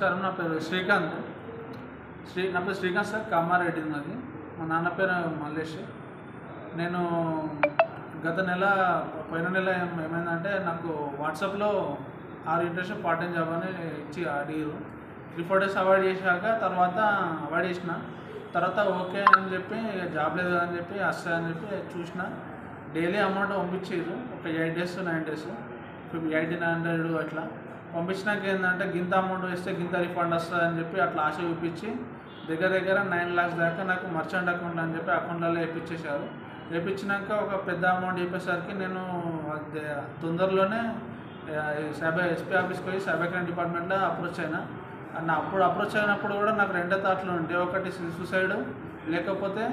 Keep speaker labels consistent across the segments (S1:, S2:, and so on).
S1: పేరు శ్రీకాంత్. శ్రీ నా పేరు శ్రీకాంత్ సార్ కామారెడ్డి నాది మా నాన్న పేరు మల్లేష్. నేను గత నెల పోయిన నెల ఏమైందంటే నాకు వాట్సాప్లో ఆరు ఇంట్రెస్ట్ పార్ట్ టైం జాబ్ అని ఇచ్చి అడిగారు త్రీ ఫోర్ డేస్ అవాయిడ్ చేశాక తర్వాత అవాయిడ్ చేసిన. తర్వాత ఓకే అని చెప్పి జాబ్ లేదు అని చెప్పి వస్తాయని చెప్పి చూసిన. డైలీ అమౌంట్ పంపించారు ఒక eight days nine days. Eighteen hundred అట్లా. పంపించినాక ఏంటంటే గింత అమౌంట్ వేస్తే గింత రిఫండ్ వస్తుంది అని చెప్పి అట్లా ఆశ చూపించి దగ్గర దగ్గర నైన్ ల్యాక్స్ దాకా నాకు మర్చెంట్ అకౌంట్ అని చెప్పి అకౌంట్లలో వేయించేశారు వేయించినాక ఒక పెద్ద అమౌంట్ చెప్పేసరికి నేను తొందరలోనే సభ ఎస్పీ ఆఫీస్కి పోయి సైబర్ డిపార్ట్మెంట్లో అప్రోచ్ అయినా. అండ్ అప్పుడు అప్రోచ్ అయినప్పుడు కూడా నాకు రెండే థాట్లు ఉండే. ఒకటి సూసైడ్ లేకపోతే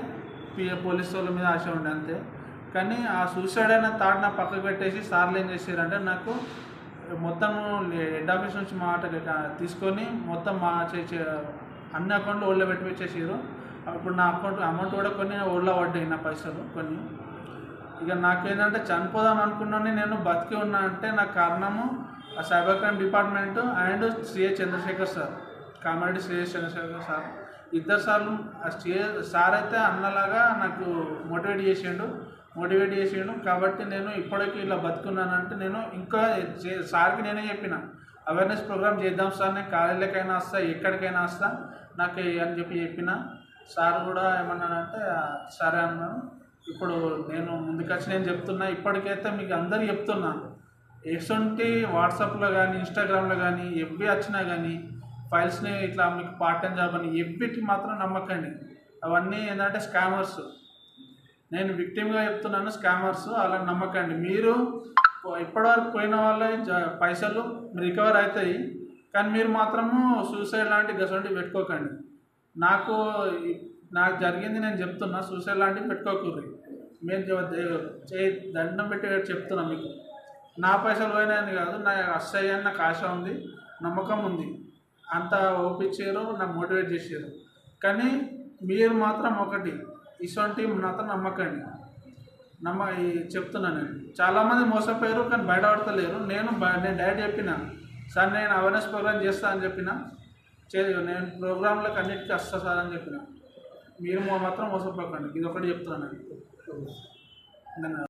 S1: పిఏ పోలీస్ వాళ్ళ మీద ఆశ ఉండే అంతే. కానీ ఆ సూసైడ్ అయిన థాట్ నా పక్కకు పెట్టేసి సార్లు ఏం చేశారంటే నాకు మొత్తం హెడ్ ఆఫీస్ నుంచి మాట తీసుకొని మొత్తం మా చే- అన్ని అకౌంట్లు ఓళ్ళో పెట్టి పెట్టేసారు ఇప్పుడు నా అకౌంట్ అమౌంట్ కూడా కొన్ని ఓళ్ళో పడ్డాయి నా పైసలు కొన్ని. ఇక నాకేంటంటే చనిపోదాం అనుకున్నాను నేను బతికి ఉన్నా అంటే నాకు కారణము ఆ cyber crime department and CA Chandrashekar sir Kamareddy CA Chandrashekar sir. ఇద్దరు సార్లు ఆ సిఏ సార్ అయితే అన్నలాగా నాకు మోటివేట్ చేసిండు. మోటివేట్ చేసిండు. కాబట్టి నేను ఇప్పటికీ ఇలా బతుకున్నానంటే నేను ఇంకా చే- సార్కి నేనే చెప్పిన. అవేర్నెస్ ప్రోగ్రామ్ చేద్దాం సార్ నేను కాలేజీలకైనా వస్తా ఎక్కడికైనా వస్తా నాకు అని చెప్పి చెప్పిన. సార్ కూడా ఏమన్నానంటే సరే అన్నాను ఇప్పుడు నేను ముందుకొచ్చి నేను చెప్తున్నా ఇప్పటికైతే మీకు అందరు చెప్తున్నా. ఎటువంటి వాట్సాప్లో కానీ ఇన్స్టాగ్రామ్లో కానీ ఎవ్వి వచ్చినా కానీ ఫైల్స్ని ఇట్లా మీకు పార్ట్ టైం జాబ్ అని ఎవ్విటి మాత్రం నమ్మకండి. అవన్నీ ఏంటంటే స్కామర్స్ నేను విక్టిమ్గా చెప్తున్నాను స్కామర్స్ అలా నమ్మకండి. మీరు ఇప్పటివరకు పోయిన వాళ్ళ పైసలు రికవర్ అవుతాయి కానీ మీరు మాత్రము సూసైడ్ లాంటి గసంటి పెట్టుకోకండి. నాకు నాకు జరిగింది నేను చెప్తున్నా సూసైడ్ లాంటివి పెట్టుకోకూడదు మేము చే- దండం పెట్టి చెప్తున్నా మీకు. నా పైసలు పోయినాయని కాదు నా అస్సయ్యని నాకు ఆశ ఉంది నమ్మకం ఉంది. అంత ఓపించారు నాకు మోటివేట్ చేసారు. కానీ మీరు మాత్రం ఒకటి ఇటువంటి మాత్రం నమ్మకండి. నమ్మ ఈ చెప్తున్నాను నేను. చాలామంది మోసపోయారు కానీ బయటపడతలేరు. నేను నేను డైరెక్ట్ చెప్పిన సార్ నేను అవేర్నెస్ ప్రోగ్రామ్ చేస్తా అని చెప్పిన చే నేను ప్రోగ్రాంలకు అన్నిటికీ వస్తా సార్ అని చెప్పిన. మీరు మాత్రం మోసపోకండి. ఇది ఒకటి చెప్తున్నాను నేను. ధన్యవాదాలు.